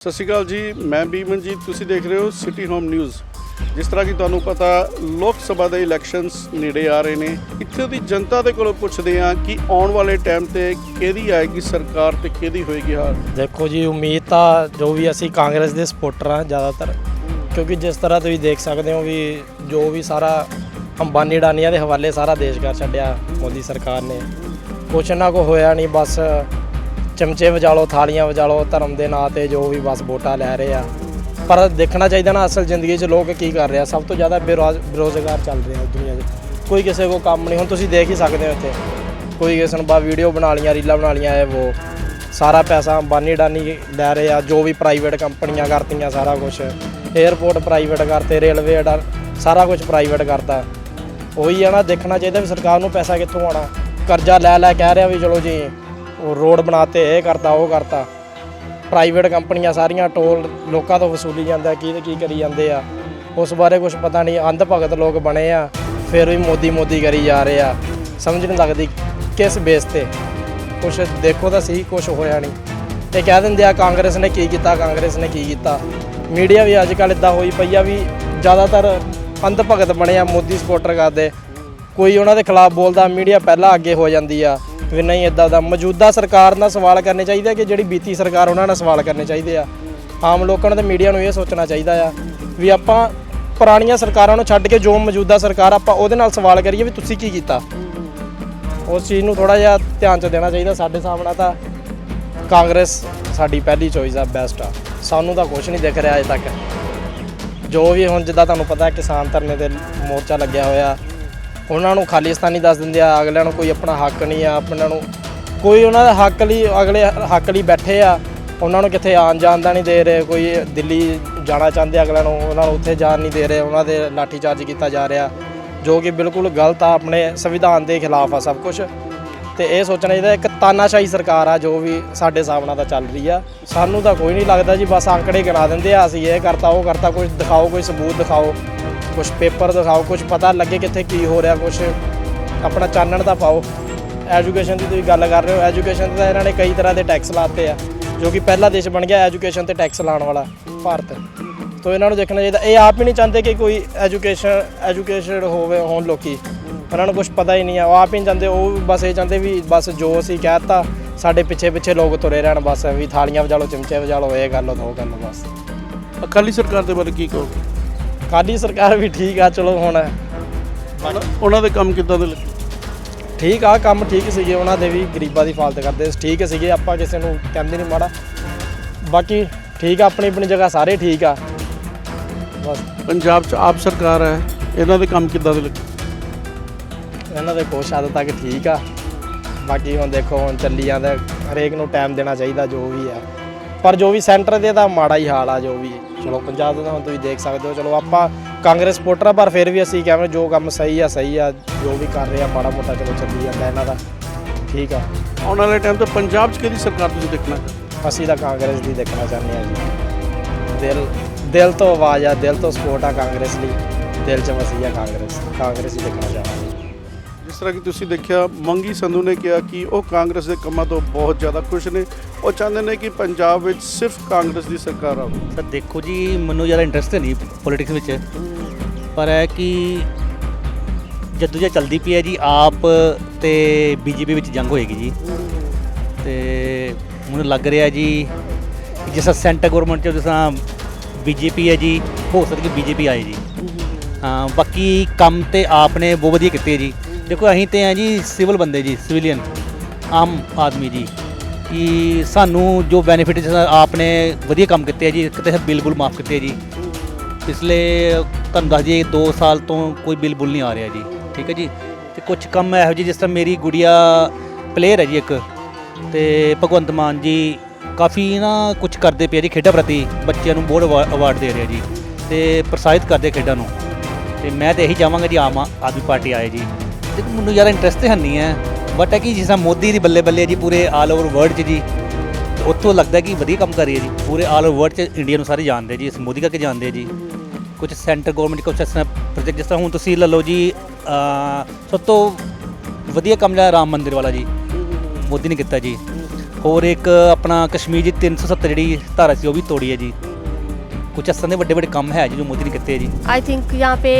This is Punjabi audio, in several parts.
ਸਤਿ ਸ਼੍ਰੀ ਅਕਾਲ ਜੀ, ਮੈਂ ਬੀਮਨਜੀਤ, ਤੁਸੀਂ ਦੇਖ ਰਹੇ ਹੋ ਸਿਟੀ ਹੋਮ ਨਿਊਜ਼ ਜਿਸ ਤਰ੍ਹਾਂ ਕਿ ਤੁਹਾਨੂੰ ਪਤਾ, ਲੋਕ ਸਭਾ ਦੇ ਇਲੈਕਸ਼ਨਸ ਨੇੜੇ ਆ ਰਹੇ ਨੇ। ਇੱਥੇ ਦੀ ਜਨਤਾ ਦੇ ਕੋਲੋਂ ਪੁੱਛਦੇ ਆ ਕਿ ਆਉਣ ਵਾਲੇ ਟਾਈਮ ਤੇ ਕਿਹਦੀ ਆਏਗੀ ਸਰਕਾਰ ਤੇ ਕਿਹਦੀ ਹੋਏਗੀ ਹਾਰ। ਦੇਖੋ ਜੀ, ਉਮੀਦ ਤਾਂ ਜੋ ਵੀ ਅਸੀਂ ਕਾਂਗਰਸ ਦੇ ਸਪੋਰਟਰ ਹਾਂ ਜ਼ਿਆਦਾਤਰ। ਕਿਉਂਕਿ ਜਿਸ ਤਰ੍ਹਾਂ ਤੁਸੀਂ ਦੇਖ ਸਕਦੇ ਹੋ ਵੀ ਜੋ ਵੀ ਸਾਰਾ ਅੰਬਾਨੀ ਡਾਨੀਆਂ ਦੇ ਹਵਾਲੇ ਸਾਰਾ ਦੇਸ਼ ਕਰ ਛੱਡਿਆ ਮੋਦੀ ਸਰਕਾਰ ਨੇ। ਕੁਛ ਨਾ ਕੋ ਹੋਇਆ ਨਹੀਂ, ਬਸ ਚਮਚੇ ਵਜਾ ਲਓ, ਥਾਲੀਆਂ ਵਜਾ ਲਓ, ਧਰਮ ਦੇ ਨਾਂ ਤੇ ਜੋ ਵੀ ਬਸ ਵੋਟਾਂ ਲੈ ਰਹੇ ਆ। ਪਰ ਦੇਖਣਾ ਚਾਹੀਦਾ ਨਾ ਅਸਲ ਜ਼ਿੰਦਗੀ 'ਚ ਲੋਕ ਕੀ ਕਰ ਰਹੇ ਆ। ਸਭ ਤੋਂ ਜ਼ਿਆਦਾ ਬੇਰੋਜ਼- ਬੇਰੁਜ਼ਗਾਰ ਚੱਲ ਰਹੇ ਆ ਦੁਨੀਆ 'ਚ। ਕੋਈ ਕਿਸੇ ਕੋ ਕੰਮ ਨਹੀਂ, ਹੁਣ ਤੁਸੀਂ ਦੇਖ ਹੀ ਸਕਦੇ ਹੋ ਇੱਥੇ। ਕੋਈ ਕਿਸੇ ਨੂੰ ਬਾ ਵੀਡੀਓ ਬਣਾ ਲੀਆਂ ਰੀਲਾਂ ਬਣਾ ਲੀਆਂ ਇਹ ਉਹ ਸਾਰਾ ਪੈਸਾ ਅੰਬਾਨੀ ਡਾਨੀ ਲੈ ਰਹੇ ਆ, ਜੋ ਵੀ ਪ੍ਰਾਈਵੇਟ ਕੰਪਨੀਆਂ ਕਰਤੀਆਂ ਸਾਰਾ ਕੁਝ 에ਅਰਪੋਰਟ ਪ੍ਰਾਈਵੇਟ ਕਰਤੇ ਰੇਲਵੇ ਡਾ- ਸਾਰਾ ਕੁਝ ਪ੍ਰਾਈਵੇਟ ਕਰਤਾ। ਉਹੀ ਆ ਨਾ, ਦੇਖਣਾ ਚਾਹੀਦਾ ਵੀ ਸਰਕਾਰ ਨੂੰ ਪੈਸਾ ਕਿੱਥੋਂ ਆਣਾ ਕਰਜ਼ਾ ਲੈ ਲੈ ਕਹਿ ਰਿਹਾ ਵੀ ਚਲੋ ਜੀ ਉਹ ਰੋਡ ਬਣਾਤੇ, ਇਹ ਕਰਤਾ, ਉਹ ਕਰਤਾ। ਪ੍ਰਾਈਵੇਟ ਕੰਪਨੀਆਂ ਸਾਰੀਆਂ ਟੋਲ ਲੋਕਾਂ ਤੋਂ ਵਸੂਲੀ ਜਾਂਦਾ, ਕੀ ਤੇ ਕੀ ਕਰੀ ਜਾਂਦੇ ਆ। ਉਸ ਬਾਰੇ ਕੁਝ ਪਤਾ ਨਹੀਂ ਅੰਧ ਭਗਤ ਲੋਕ ਬਣੇ ਆ, ਫਿਰ ਵੀ ਮੋਦੀ ਮੋਦੀ ਕਰੀ ਜਾ ਰਹੇ ਆ। ਸਮਝ ਨਹੀਂ ਲੱਗਦੀ ਕਿਸ ਬੇਸ ਤੇ। ਕੁਝ ਦੇਖੋ ਤਾਂ ਸਹੀ ਕੁਝ ਹੋਇਆ ਨਹੀਂ। ਤੇ ਕਹਿ ਦਿੰਦੇ ਆ ਕਾਂਗਰਸ ਨੇ ਕੀ ਕੀਤਾ, ਕਾਂਗਰਸ ਨੇ ਕੀ ਕੀਤਾ। ਮੀਡੀਆ ਵੀ ਅੱਜ ਕੱਲ੍ਹ ਇਦਾਂ ਹੋਈ ਪਈ ਆ ਵੀ ਜ਼ਿਆਦਾਤਰ ਅੰਧ ਭਗਤ ਬਣੇ ਆ, ਮੋਦੀ ਸਪੋਰਟਰ ਕਰਦੇ। ਕੋਈ ਉਹਨਾਂ ਦੇ ਖਿਲਾਫ ਬੋਲਦਾ, ਮੀਡੀਆ ਪਹਿਲਾਂ ਅੱਗੇ ਹੋ ਜਾਂਦੀ ਆ। ਵੀ ਨਹੀਂ ਇਦਾਂ ਦਾ ਮੌਜੂਦਾ ਸਰਕਾਰ ਨਾਲ ਸਵਾਲ ਕਰਨੇ ਚਾਹੀਦੇ ਆ ਕਿ ਜਿਹੜੀ ਬੀਤੀ ਸਰਕਾਰ ਉਹਨਾਂ ਨਾਲ ਸਵਾਲ ਕਰਨੇ ਚਾਹੀਦੇ ਆ। ਆਮ ਲੋਕਾਂ ਨੂੰ ਤੇ ਮੀਡੀਆ ਨੂੰ ਇਹ ਸੋਚਣਾ ਚਾਹੀਦਾ ਆ ਵੀ ਆਪਾਂ ਪੁਰਾਣੀਆਂ ਸਰਕਾਰਾਂ ਨੂੰ ਛੱਡ ਕੇ ਜੋ ਮੌਜੂਦਾ ਸਰਕਾਰ ਆਪਾਂ ਉਹਦੇ ਨਾਲ ਸਵਾਲ ਕਰੀਏ ਵੀ ਤੁਸੀਂ ਕੀ ਕੀਤਾ। ਉਸ ਚੀਜ਼ ਨੂੰ ਥੋੜਾ ਜਿਹਾ ਧਿਆਨ ਚ ਦੇਣਾ ਚਾਹੀਦਾ ਸਾਡੇ ਹਿਸਾਬ ਨਾਲ ਤਾਂ। ਕਾਂਗਰਸ ਸਾਡੀ ਪਹਿਲੀ ਚੋਇਸ ਆ ਬੈਸਟ ਆ। ਸਾਨੂੰ ਤਾਂ ਕੁਝ ਨਹੀਂ ਦਿਖ ਰਿਹਾ ਅਜੇ ਤੱਕ। ਜੋ ਵੀ ਹੁਣ ਜਿੱਦਾਂ ਤੁਹਾਨੂੰ ਪਤਾ ਕਿਸਾਨ ਧਰਨੇ ਤੇ ਮੋਰਚਾ ਲੱਗਿਆ ਹੋਇਆ। ਉਹਨਾਂ ਨੂੰ ਖਾਲਿਸਤਾਨੀ ਦੱਸ ਦਿੰਦੇ ਆ, ਅਗਲਿਆਂ ਨੂੰ ਕੋਈ ਆਪਣਾ ਹੱਕ ਨਹੀਂ ਆ ਆਪਣਾ ਨੂੰ ਕੋਈ ਉਹਨਾਂ ਦਾ ਹੱਕ ਲਈ ਅਗਲੇ ਹੱਕ ਲਈ ਬੈਠੇ ਆ, ਉਹਨਾਂ ਨੂੰ ਕਿੱਥੇ ਆਉਣ ਜਾਣ ਦਾ ਨਹੀਂ ਦੇ ਰਹੇ, ਕੋਈ ਦਿੱਲੀ ਜਾਣਾ ਚਾਹੁੰਦੇ ਅਗਲਿਆਂ ਨੂੰ, ਉਹਨਾਂ ਨੂੰ ਉੱਥੇ ਜਾਣ ਨਹੀਂ ਦੇ ਰਹੇ, ਉਹਨਾਂ ਦੇ ਲਾਠੀ ਚਾਰਜ ਕੀਤਾ ਜਾ ਰਿਹਾ, ਜੋ ਕਿ ਬਿਲਕੁਲ ਗਲਤ ਆ, ਆਪਣੇ ਸੰਵਿਧਾਨ ਦੇ ਖਿਲਾਫ ਆ ਸਭ ਕੁਝ ਤੇ ਇਹ ਸੋਚਣਾ ਚਾਹੀਦਾ, ਇੱਕ ਤਾਨਾਸ਼ਾਹੀ ਸਰਕਾਰ ਆ, ਜੋ ਵੀ ਸਾਡੇ ਹਿਸਾਬ ਨਾਲ ਤਾਂ ਚੱਲ ਰਹੀ ਆ। ਸਾਨੂੰ ਤਾਂ ਕੋਈ ਨਹੀਂ ਲੱਗਦਾ ਜੀ, ਬਸ ਅੰਕੜੇ ਗਿਣਾ ਦਿੰਦੇ ਆ, ਅਸੀਂ ਇਹ ਕਰਤਾ, ਉਹ ਕਰਤਾ ਕੁਝ ਦਿਖਾਓ, ਕੋਈ ਸਬੂਤ ਦਿਖਾਓ। ਕੁਝ ਪੇਪਰ ਦਿਖਾਓ ਕੁਝ ਪਤਾ ਲੱਗੇ ਕਿੱਥੇ ਕੀ ਹੋ ਰਿਹਾ ਕੁਝ ਆਪਣਾ ਚਾਨਣ ਤਾਂ ਪਾਓ। ਐਜੂਕੇਸ਼ਨ ਦੀ ਤੁਸੀਂ ਗੱਲ ਕਰ ਰਹੇ ਹੋ ਐਜੂਕੇਸ਼ਨ ਤੇ ਤਾਂ ਇਹਨਾਂ ਨੇ ਕਈ ਤਰ੍ਹਾਂ ਦੇ ਟੈਕਸ ਲਾਤੇ ਆ, ਜੋ ਕਿ ਪਹਿਲਾ ਦੇਸ਼ ਬਣ ਗਿਆ ਐਜੂਕੇਸ਼ਨ ਤੇ ਟੈਕਸ ਲਾਉਣ ਵਾਲਾ, ਭਾਰਤ। ਤੋਂ ਇਹਨਾਂ ਨੂੰ ਦੇਖਣਾ ਚਾਹੀਦਾ, ਇਹ ਆਪ ਹੀ ਨਹੀਂ ਚਾਹੁੰਦੇ ਕਿ ਕੋਈ ਐਜੂਕੇਸ਼ਨ ਐਜੂਕੇਸ਼ਨ ਹੋਵੇ ਹੋਣ ਲੋਕੀ। ਉਹਨਾਂ ਨੂੰ ਕੁਝ ਪਤਾ ਹੀ ਨਹੀਂ ਆ, ਉਹ ਆਪ ਹੀ ਨਹੀਂ ਚਾਹੁੰਦੇ, ਉਹ ਬਸ ਇਹ ਚਾਹੁੰਦੇ ਵੀ ਬਸ ਜੋ ਅਸੀਂ ਕਹਿਤਾ ਸਾਡੇ ਪਿੱਛੇ ਪਿੱਛੇ ਲੋਕ ਤੁਰੇ ਰਹਿਣ ਬਸ, ਵੀ ਥਾਲੀਆਂ ਵਜਾ ਲਓ, ਚਮਚੇ ਵਜਾ ਲਓ, ਇਹ ਗੱਲ, ਉਹ ਗੱਲ, ਬਸ। ਅਕਾਲੀ ਸਰਕਾਰ ਦੇ ਬਾਰੇ ਕੀ ਕਹੋਗੇ? ਕਾਲੀ ਸਰਕਾਰ ਵੀ ਠੀਕ ਆ ਚਲੋ ਹੁਣ। ਉਹਨਾਂ- ਦੇ ਕੰਮ ਕਿੱਦਾਂ ਦੇ ਲੱਗੇ? ਠੀਕ ਆ ਕੰਮ ਠੀਕ ਸੀਗੇ ਉਹਨਾਂ ਦੇ ਵੀ ਗਰੀਬਾਂ ਦੀ ਫਾਲਤ ਕਰਦੇ ਸੀ ਠੀਕ ਸੀਗੇ ਆਪਾਂ ਕਿਸੇ ਨੂੰ ਕਹਿੰਦੇ ਨਹੀਂ ਮਾੜਾ। ਬਾਕੀ ਠੀਕ ਆ ਆਪਣੀ ਆਪਣੀ ਜਗ੍ਹਾ ਸਾਰੇ ਠੀਕ ਆ। ਬਸ। ਪੰਜਾਬ 'ਚ ਆਪ ਸਰਕਾਰ ਹੈ ਇਹਨਾਂ ਦੇ ਕੰਮ ਕਿੱਦਾਂ ਦੇ ਲੱਗੇ? ਇਹਨਾਂ ਦੇ ਕੁਛ ਹੱਦ ਤੱਕ ਠੀਕ ਆ। ਬਾਕੀ ਹੁਣ ਦੇਖੋ ਹੁਣ ਚੱਲੀ ਜਾਂਦਾ ਹਰੇਕ ਨੂੰ ਟਾਈਮ ਦੇਣਾ ਚਾਹੀਦਾ ਜੋ ਵੀ ਆ। ਪਰ ਜੋ ਵੀ ਸੈਂਟਰ ਦੇ ਤਾਂ ਮਾੜਾ ਹੀ ਹਾਲ ਆ ਜੋ ਵੀ। ਚਲੋ ਪੰਜਾਬ ਦਾ ਹੁਣ ਤੁਸੀਂ ਦੇਖ ਸਕਦੇ ਹੋ। ਚਲੋ ਆਪਾਂ ਕਾਂਗਰਸ ਸਪੋਰਟਰ ਆ ਪਰ ਫਿਰ ਵੀ ਅਸੀਂ ਕਹਿੰਦੇ ਜੋ ਕੰਮ ਸਹੀ ਆ ਸਹੀ ਆ ਜੋ ਵੀ ਕਰ ਰਹੇ ਆ ਮਾੜਾ ਮੋਟਾ ਚਲੋ ਚੱਲੀ ਜਾਂਦਾ ਇਹਨਾਂ ਦਾ। ਠੀਕ ਆ। ਆਉਣ ਵਾਲੇ ਟਾਈਮ ਤੇ ਪੰਜਾਬ 'ਚ ਕਿਹਦੀ ਸਰਕਾਰ ਤੁਸੀਂ ਦੇਖਣਾ? ਅਸੀਂ ਤਾਂ ਕਾਂਗਰਸ ਦੀ ਦੇਖਣਾ ਚਾਹੁੰਦੇ ਆ ਜੀ। ਦਿਲ ਦਿਲ ਤੋਂ ਆਵਾਜ਼ ਆ ਦਿਲ ਤੋਂ ਸਪੋਰਟ ਆ ਕਾਂਗਰਸ ਲਈ ਦਿਲ 'ਚ ਵਸੀ ਆ ਕਾਂਗਰਸ। ਕਾਂਗਰਸ ਹੀ ਦੇਖਣਾ ਚਾਹਾਂਗੇ ਜਿਸ ਤਰ੍ਹਾਂ ਕਿ ਤੁਸੀਂ ਦੇਖਿਆ, ਮੰਗੀ ਸੰਧੂ ਨੇ ਕਿਹਾ ਕਿ ਉਹ ਕਾਂਗਰਸ ਦੇ ਕੰਮਾਂ ਤੋਂ ਬਹੁਤ ਜ਼ਿਆਦਾ ਖੁਸ਼ ਨੇ। ਉਹ ਚਾਹੁੰਦੇ ਨੇ ਕਿ ਪੰਜਾਬ ਵਿੱਚ ਸਿਰਫ ਕਾਂਗਰਸ ਦੀ ਸਰਕਾਰ ਆਵੇ। ਸਰ, ਦੇਖੋ ਜੀ, ਮੈਨੂੰ ਜ਼ਿਆਦਾ ਇੰਟਰਸਟ ਨਹੀਂ ਪੋਲਿਟਿਕਸ ਵਿੱਚ। ਪਰ ਹੈ ਕਿ ਜਦੋਂ ਜੇ ਚੱਲਦੀ ਪਈ ਹੈ ਜੀ, ਆਪ ਤੇ ਬੀਜੇਪੀ ਵਿੱਚ ਜੰਗ ਹੋਏਗੀ ਜੀ। ਤੇ ਮੈਨੂੰ ਲੱਗ ਰਿਹਾ ਜੀ, ਜਿਸ ਤਰ੍ਹਾਂ ਸੈਂਟਰ ਗਵਰਨਮੈਂਟ ਚ, ਜਿਸ ਤਰ੍ਹਾਂ ਬੀਜੇਪੀ ਹੈ ਜੀ, ਹੋ ਸਕਦਾ ਕਿ ਬੀਜੇਪੀ ਆਏ ਜੀ। ਹਾਂ, ਬਾਕੀ ਕੰਮ ਤੇ ਆਪ ਨੇ ਬਹੁਤ ਵਧੀਆ ਕੀਤੇ ਜੀ। ਦੇਖੋ, ਅਸੀਂ ਤੇ ਆ ਜੀ ਸਿਵਲ ਬੰਦੇ ਜੀ ਸਿਵਲੀਅਨ ਆਮ ਆਦਮੀ ਜੀ। ਕਿ ਸਾਨੂੰ ਜੋ ਬੈਨੀਫਿਟ ਜਿਸ ਤਰ੍ਹਾਂ ਆਪ ਨੇ ਵਧੀਆ ਕੰਮ ਕੀਤੇ ਆ ਜੀ ਤਾਂ ਬਿੱਲ ਬੁਲ ਮਾਫ ਕੀਤੇ ਆ ਜੀ। ਪਿਛਲੇ, ਤੁਹਾਨੂੰ ਦੱਸ ਦਈਏ 2 ਸਾਲ ਤੋਂ ਕੋਈ ਬਿੱਲ ਬੁਲ ਨਹੀਂ ਆ ਰਿਹਾ ਜੀ, ਠੀਕ ਹੈ ਜੀ? ਤੇ ਕੁਝ ਕੰਮ ਇਹੋ ਜਿਹੇ ਜਿਸ ਤਰ੍ਹਾਂ ਮੇਰੀ ਗੁੜੀਆ ਪਲੇਅਰ ਹੈ ਜੀ ਇੱਕ, ਤੇ ਭਗਵੰਤ ਮਾਨ ਜੀ ਕਾਫੀ ਨਾ ਕੁਝ ਕਰਦੇ ਪਏ ਜੀ ਖੇਡਾਂ ਪ੍ਰਤੀ, ਬੱਚਿਆਂ ਨੂੰ ਬਹੁਤ ਅਵਾਰਡ ਦੇ ਰਿਹਾ ਜੀ, ਤੇ ਪ੍ਰੋਤਸਾਹਿਤ ਕਰਦੇ ਖੇਡਾਂ ਨੂੰ। ਤੇ ਮੈਂ ਤੇ ਇਹੀ ਚਾਹਾਂਗਾ ਜੀ ਆਮ ਆਦਮੀ ਪਾਰਟੀ ਆਏ ਜੀ। ਤੇ ਮੈਨੂੰ ਜ਼ਿਆਦਾ ਇੰਟਰਸਟ ਤੇ ਹੈ ਨਹੀਂ ਹੈ ਬਟ ਹੈ ਕਿ ਜਿਸ ਤਰ੍ਹਾਂ ਮੋਦੀ ਦੀ ਬੱਲੇ ਬੱਲੇ ਹੈ ਜੀ ਪੂਰੇ ਆਲ ਓਵਰ ਵਰਲਡ 'ਚ ਜੀ ਤੇ ਉੱਥੋਂ ਲੱਗਦਾ ਕਿ ਵਧੀਆ ਕੰਮ ਕਰ ਰਹੀ ਹੈ ਜੀ ਪੂਰੇ ਆਲ ਓਵਰ ਵਰਲਡ 'ਚ ਇੰਡੀਆ ਨੂੰ ਸਾਰੇ ਜਾਣਦੇ ਜੀ ਇਸ ਮੋਦੀ ਕਰਕੇ ਜਾਣਦੇ ਆ ਜੀ ਕੁਝ ਸੈਂਟਰ ਗਵਰਨਮੈਂਟ ਕੁਝ ਇਸ ਤਰ੍ਹਾਂ ਪ੍ਰੋਜੈਕਟ ਜਿਸ ਤਰ੍ਹਾਂ ਹੁਣ ਤੁਸੀਂ ਲੈ ਲਓ ਜੀ ਅਹ, ਸਭ ਤੋਂ ਵਧੀਆ ਕੰਮ ਜਿਹੜਾ ਰਾਮ ਮੰਦਿਰ ਵਾਲਾ ਜੀ ਮੋਦੀ ਨੇ ਕੀਤਾ ਜੀ ਹੋਰ ਇੱਕ ਆਪਣਾ ਕਸ਼ਮੀਰ ਦੀ 370 ਜਿਹੜੀ ਧਾਰਾ ਸੀ ਉਹ ਵੀ ਤੋੜੀ ਹੈ ਜੀ ਕੁਝ ਇਸ ਤਰ੍ਹਾਂ ਦੇ ਵੱਡੇ ਵੱਡੇ ਕੰਮ ਹੈ ਜੀ ਜੋ ਮੋਦੀ ਨੇ ਕੀਤੇ ਹੈ ਜੀ आई थिंक यहाँ पे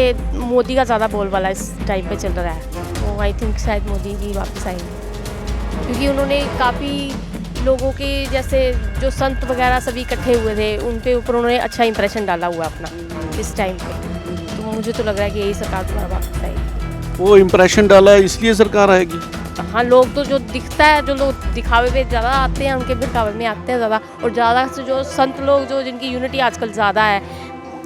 मोदी का ज़्यादा बोलबाला इस टाइम पे चल रहा है तो आई थिंक शायद मोदी जी वापस आएँगे। क्योंकि उन्होंने काफ़ी लोगों के जैसे जो संत वगैरह सभी इकट्ठे हुए थे उन पे ऊपर उन्होंने अच्छा इंप्रेशन डाला हुआ अपना इस टाइम पे। तो मुझे तो लग रहा है कि यही सरकार दोबारा वापस आएगी। वो इम्प्रेशन डाला है इसलिए सरकार आएगी। हाँ लोग तो जो दिखता है जो लोग दिखावे पे ज़्यादा आते हैं उनके दिखावे में आते हैं ज़्यादा। और ज़्यादा से जो संत लोग जो जिनकी यूनिटी आजकल ज़्यादा है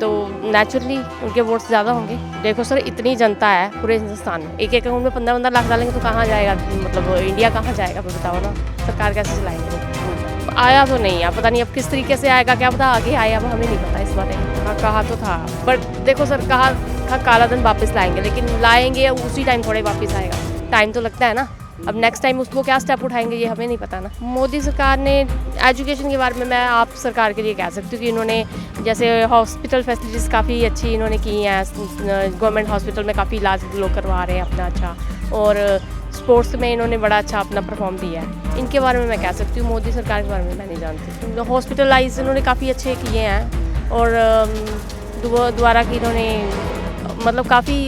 तो नेचुरली उनके वोट्स ज़्यादा होंगे। देखो सर, इतनी जनता है पूरे हिंदुस्तान में। एक एक में पंद्रह पंद्रह लाख डालेंगे तो कहाँ जाएगा? मतलब इंडिया कहाँ जाएगा? फिर बताओ ना। सरकार कैसे चलाएँगे? आया तो नहीं है। पता नहीं अब किस तरीके से आएगा, क्या पता आगे आए अब हमें नहीं पता इस बारे में। हाँ कहा तो था। बट देखो सर, कहा था काला धन वापस लाएँगे, लेकिन लाएँगे उसी टाइम थोड़े वापस आएगा। टाइम तो लगता है ना। अब नेक्स्ट टाइम उसको क्या स्टेप उठाएँगे, ये हमें नहीं पता ना। मोदी सरकार ने एजुकेशन के बारे में मैं आप सरकार के लिए कह सकती हूँ कि इन्होंने जैसे हॉस्पिटल फैसिलिटीज़ काफ़ी अच्छी इन्होंने की हैं गवर्नमेंट हॉस्पिटल में काफ़ी इलाज लोग करवा रहे हैं अपना अच्छा और स्पोर्ट्स में इन्होंने बड़ा अच्छा अपना परफॉर्म दिया है। इनके बारे में मैं कह सकती हूँ, मोदी सरकार के बारे में मैं नहीं जानती। हॉस्पिटलाइज इन्होंने काफ़ी अच्छे किए हैं, और द्वारा की इन्होंने मतलब काफ़ी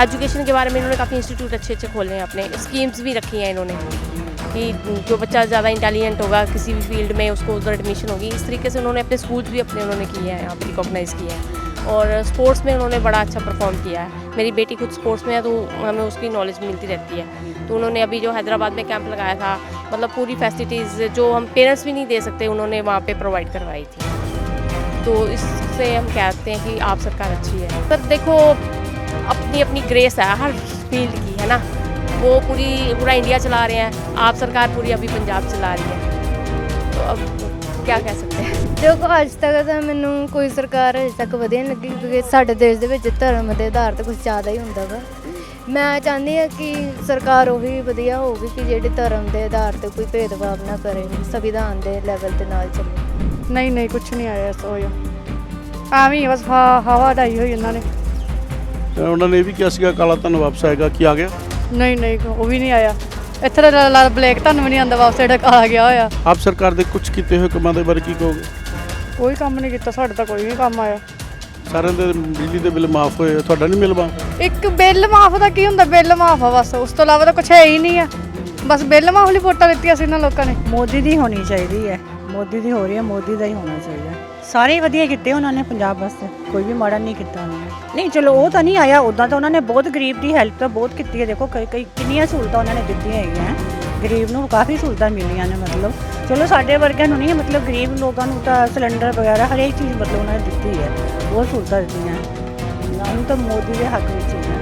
एजुकेशन के बारे में इन्होंने काफ़ी इंस्टीट्यूट अच्छे अच्छे खोले हैं अपने। स्कीम्स भी रखी हैं इन्होंने कि जो बच्चा ज़्यादा इंटेलिजेंट होगा, किसी भी फ़ील्ड में उसको उधर एडमिशन होगी, इस तरीके से उन्होंने अपने स्कूल्स भी अपने उन्होंने किए हैं, यहाँ पे रिकॉग्नाइज़ किए हैं। और स्पोर्ट्स में उन्होंने बड़ा अच्छा परफॉर्म किया है। मेरी बेटी खुद स्पोर्ट्स में है तो हमें उसकी नॉलेज मिलती रहती है। तो उन्होंने अभी जो हैदराबाद में कैंप लगाया था मतलब पूरी फैसिलिटीज़ जो हम पेरेंट्स भी नहीं दे सकते, उन्होंने वहाँ पे प्रोवाइड करवाई थी। तो इससे हम कहते हैं कि आप सरकार अच्छी है। पर देखो अपनी अपनी ग्रेस है हर फील्ड की है ना वो पूरी पूरा इंडिया चला रहे हैं आप सरकार पूरी अभी पंजाब चला रही है तो अब क्या कह सकते हैं ਦੇਖੋ ਅੱਜ ਤੱਕ ਤਾਂ ਮੈਨੂੰ ਕੋਈ ਸਰਕਾਰ ਅਜੇ ਤੱਕ ਵਧੀਆ ਨਹੀਂ ਲੱਗੀ ਕਿਉਂਕਿ ਸਾਡੇ ਦੇਸ਼ ਦੇ ਵਿੱਚ ਧਰਮ ਦੇ ਆਧਾਰ ਤੇ ਕੁਝ ਜ਼ਿਆਦਾ ਹੀ ਹੁੰਦਾ ਵਾ ਮੈਂ ਚਾਹੁੰਦੀ ਹਾਂ ਕਿ ਸਰਕਾਰ ਉਹੀ ਵਧੀਆ ਹੋਊਗੀ ਕਿ ਜਿਹੜੀ ਧਰਮ ਦੇ ਆਧਾਰ ਤੇ ਕੋਈ ਭੇਦਭਾਵ ਨਾ ਕਰੇ ਸੰਵਿਧਾਨ ਦੇ ਲੈਵਲ ਤੇ ਨਾਲ ਚੱਲੇ ਨਹੀਂ ਨਹੀਂ ਕੁਝ ਨਹੀਂ ਆਇਆ ਇਸ ਹੋਇਆ ਐਵੇਂ ਹੀ ਬਸ ਹ- ਹਵਾ ਢਾਈ ਹੋਈ ਇਹਨਾਂ ਨੇ ਤੇ ਉਹਨਾਂ ਨੇ ਇਹ ਵੀ ਕਿਹਾ ਸੀਗਾ ਕਾਲਾ ਧਨ ਵਾਪਸ ਆਏਗਾ ਕੀ ਆ ਗਿਆ? ਨਹੀਂ ਨਹੀਂ ਉਹ ਵੀ ਨਹੀਂ ਆਇਆ। ਇੱਥੇ ਤਾਂ ਬਲੈਕ ਤੁਹਾਨੂੰ ਵੀ ਨਹੀਂ ਆਂਦਾ ਵਾਪਸ ਜਿਹੜਾ ਆ ਗਿਆ ਹੋਇਆ। ਆਪ ਸਰਕਾਰ ਦੇ ਕੁਝ ਕੀਤੇ ਹੋਏ ਕੰਮਾਂ ਦੇ ਬਾਰੇ ਕੀ ਕਹੋਗੇ? ਕੋਈ ਕੰਮ ਨਹੀਂ ਕੀਤਾ ਸਾਡੇ ਤਾਂ ਕੋਈ ਨਹੀਂ ਕੰਮ ਆਇਆ। ਸਾਰਿਆਂ ਦੇ ਬਿਜਲੀ ਦੇ ਬਿੱਲ ਮਾਫ ਹੋਏ ਤੁਹਾਡਾ ਨਹੀਂ ਮਿਲ ਮਾਫ? ਇੱਕ ਬਿੱਲ ਮਾਫ ਦਾ ਕੀ ਹੁੰਦਾ? ਬਿੱਲ ਮਾਫ ਆ ਬਸ ਉਸ ਤੋਂ ਇਲਾਵਾ ਤਾਂ ਕੁਝ ਹੈ ਹੀ ਨਹੀਂ ਆ। ਬਸ ਬਿੱਲ ਮਾਫ ਲਈ ਵੋਟਾਂ ਦਿੱਤੀਆਂ ਸੀ ਇਹਨਾਂ ਲੋਕਾਂ ਨੇ। ਮੋਦੀ ਦੀ ਹੋਣੀ ਚਾਹੀਦੀ ਹੈ। ਮੋਦੀ ਦੀ ਹੋ ਰਹੀ ਹੈ ਮੋਦੀ ਦਾ ਹੀ ਹੋਣਾ ਚਾਹੀਦਾ। ਸਾਰੇ ਵਧੀਆ ਕੀਤੇ ਉਹਨਾਂ ਨੇ ਪੰਜਾਬ ਵਾਸਤੇ। ਕੋਈ ਵੀ ਮਾੜਾ ਨਹੀਂ ਕੀਤਾ ਉਹਨਾਂ ਨੇ। ਨਹੀਂ, ਚਲੋ, ਉਹ ਤਾਂ ਨਹੀਂ ਆਇਆ। ਉਦਾਂ ਤਾਂ ਉਹਨਾਂ ਨੇ ਬਹੁਤ ਗਰੀਬ ਦੀ ਹੈਲਪ ਤਾਂ ਬਹੁਤ ਕੀਤੀ ਹੈ। ਦੇਖੋ, ਕਈ ਕਈ, ਕਿੰਨੀਆਂ ਸਹੂਲਤਾਂ ਉਹਨਾਂ ਨੇ ਦਿੱਤੀਆਂ ਹੈਗੀਆਂ ਗਰੀਬ ਨੂੰ ਕਾਫੀ ਸਹੂਲਤਾਂ ਮਿਲੀਆਂ ਨੇ, ਮਤਲਬ। ਚਲੋ, ਸਾਡੇ ਵਰਗਿਆਂ ਨੂੰ ਨਹੀਂ ਮਤਲਬ ਗਰੀਬ ਲੋਕਾਂ ਨੂੰ ਤਾਂ ਸਿਲੰਡਰ ਵਗੈਰਾ, ਹਰੇਕ ਚੀਜ਼ ਮਤਲਬ ਉਹਨਾਂ ਨੇ ਦਿੱਤੀ ਹੈ। ਬਹੁਤ ਸਹੂਲਤਾਂ ਦਿੱਤੀਆਂ ਉਹਨਾਂ ਨੂੰ ਤਾਂ ਮੋਦੀ ਦੇ ਹੱਕ ਵਿੱਚ ਹੀ ਹੈ।